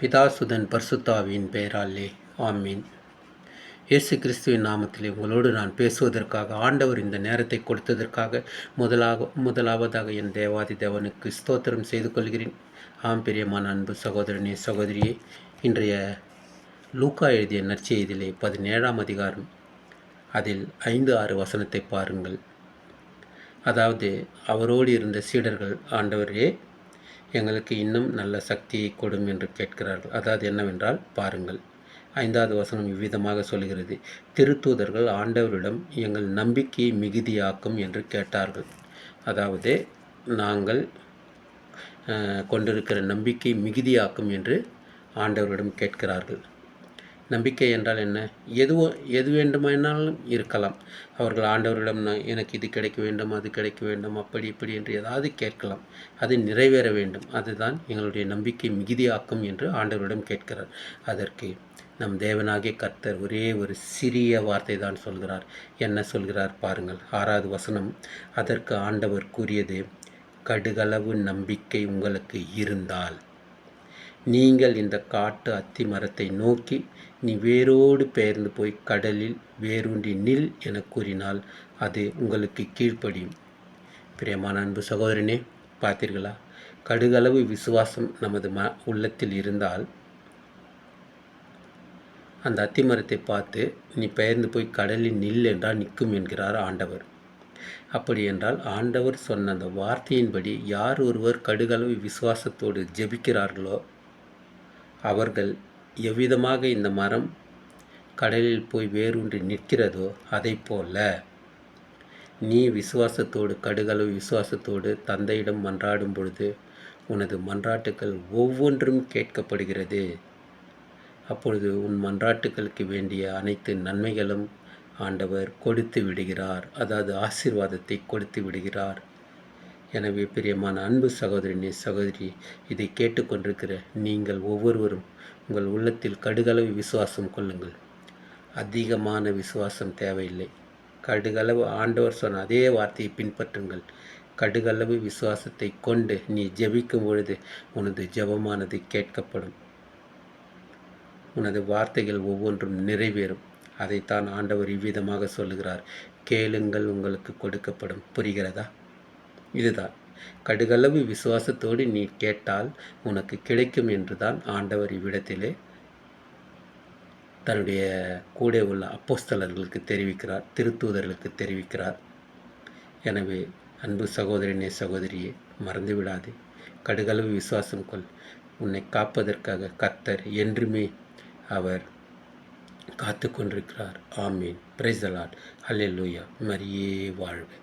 பிதாசுதன் பர்சுத்தாவின் பெயராலே ஆமீன். இயேசு கிறிஸ்துவின் நாமத்திலே உங்களோடு நான் பேசுவதற்காக ஆண்டவர் இந்த நேரத்தை கொடுத்ததற்காக முதலாக முதலாவதாக என் தேவாதி தேவனுக்கு ஸ்தோத்திரம் செய்து கொள்கிறேன். ஆம் பிரியமான அன்பு சகோதரனே சகோதரியே இன்றைய லூக்கா எழுதிய நற்செய்தியிலே பதினேழாம் அதிகாரம் அதில் ஐந்து ஆறு வசனத்தை பாருங்கள். அதாவது அவரோடு இருந்த சீடர்கள் ஆண்டவரே எங்களுக்கு இன்னும் நல்ல சக்தியை கொடும் என்று கேட்கிறார்கள். அதாவது என்னவென்றால் பாருங்கள். ஐந்தாவது வசனம் இவ்விதமாக சொல்கிறது. திருத்தூதர்கள் ஆண்டவரிடம் எங்கள் நம்பிக்கையை மிகுதியாக்கும் என்று கேட்டார்கள். அதாவது நாங்கள் கொண்டிருக்கிற நம்பிக்கை மிகுதியாக்கும் என்று ஆண்டவரிடம் கேட்கிறார்கள். நம்பிக்கை என்றால் என்ன? எதுவோ எது வேண்டுமானாலும் இருக்கலாம். அவர்கள் ஆண்டவரிடம் நான் எனக்கு இது கிடைக்க வேண்டும் அது கிடைக்க வேண்டும் அப்படி இப்படி என்று ஏதாவது கேட்கலாம். அது நிறைவேற வேண்டும். அதுதான் எங்களுடைய நம்பிக்கை மிகுதியாக்கும் என்று ஆண்டவரிடம் கேட்கிறார். அதற்கு நம் தேவனாகிய கர்த்தர் ஒரே ஒரு சிறிய வார்த்தை தான் சொல்கிறார். என்ன சொல்கிறார் பாருங்கள். ஆறாவது வசனம். அதற்கு ஆண்டவர் கூறியது கடுகளவு நம்பிக்கை உங்களுக்கு இருந்தால் நீங்கள் இந்த காட்டு அத்தி மரத்தை நோக்கி நீ வேரோடு பெயர்ந்து போய் கடலில் வேரூன்றி நில் என கூறினால் அது உங்களுக்கு கீழ்ப்படியும். பிரியமான அன்பு சகோதரனே பார்த்தீர்களா? கடுகளவு விசுவாசம் நமது ம உள்ளத்தில் இருந்தால் அந்த அத்தி மரத்தை பார்த்து நீ பெயர்ந்து போய் கடலில் நில் என்றால் நிற்கும் என்கிறார் ஆண்டவர். அப்படி என்றால் ஆண்டவர் சொன்ன அந்த வார்த்தையின்படி யார் ஒருவர் கடுகளவு விசுவாசத்தோடு ஜெபிக்கிறார்களோ அவர்கள் எவ்விதமாக இந்த மரம் கடலில் போய் வேரூன்றி நிற்கிறதோ அதை போல. நீ விசுவாசத்தோடு கடுகளவு விசுவாசத்தோடு தந்தையிடம் மன்றாடும் பொழுது உனது மன்றாட்டுக்கள் ஒவ்வொன்றும் கேட்கப்படுகிறது. அப்பொழுது உன் மன்றாட்டுகளுக்கு வேண்டிய அனைத்து நன்மைகளும் ஆண்டவர் கொடுத்து விடுகிறார். அதாவது ஆசீர்வாதத்தை கொடுத்து விடுகிறார். எனவே பிரியமான அன்பு சகோதரனே சகோதரி இதை கேட்டுக்கொண்டிருக்கிற நீங்கள் ஒவ்வொருவரும் உங்கள் உள்ளத்தில் கடுகளவு விசுவாசம் கொள்ளுங்கள். அதிகமான விசுவாசம் தேவையில்லை. கடுகளவு ஆண்டவர் சொன்ன அதே வார்த்தையை பின்பற்றுங்கள். கடுகளவு விசுவாசத்தை கொண்டு நீ ஜெபிக்கும் பொழுது உனது ஜெபமானது கேட்கப்படும். உனது வார்த்தைகள் ஒவ்வொன்றும் நிறைவேறும். அதைத்தான் ஆண்டவர் இவ்விதமாக சொல்லுகிறார். கேளுங்கள் உங்களுக்கு கொடுக்கப்படும். புரிகிறதா? இதுதான். கடுகளவு விசுவாசத்தோடு நீ கேட்டால் உனக்கு கிடைக்கும் என்றுதான் ஆண்டவர் இவ்விடத்திலே தன்னுடைய கூட உள்ள அப்போஸ்தலர்களுக்கு தெரிவிக்கிறார் திருத்தூதர்களுக்கு தெரிவிக்கிறார். எனவே அன்பு சகோதரனே சகோதரியே மறந்துவிடாதே. கடுகளவு விசுவாசம் கொள். உன்னை காப்பதற்காக கர்த்தர் என்றுமே அவர் காத்து கொண்டிருக்கிறார் ஆமீன் பிரைசலாட் அல்லேலூயா மரியே வாழ்வு.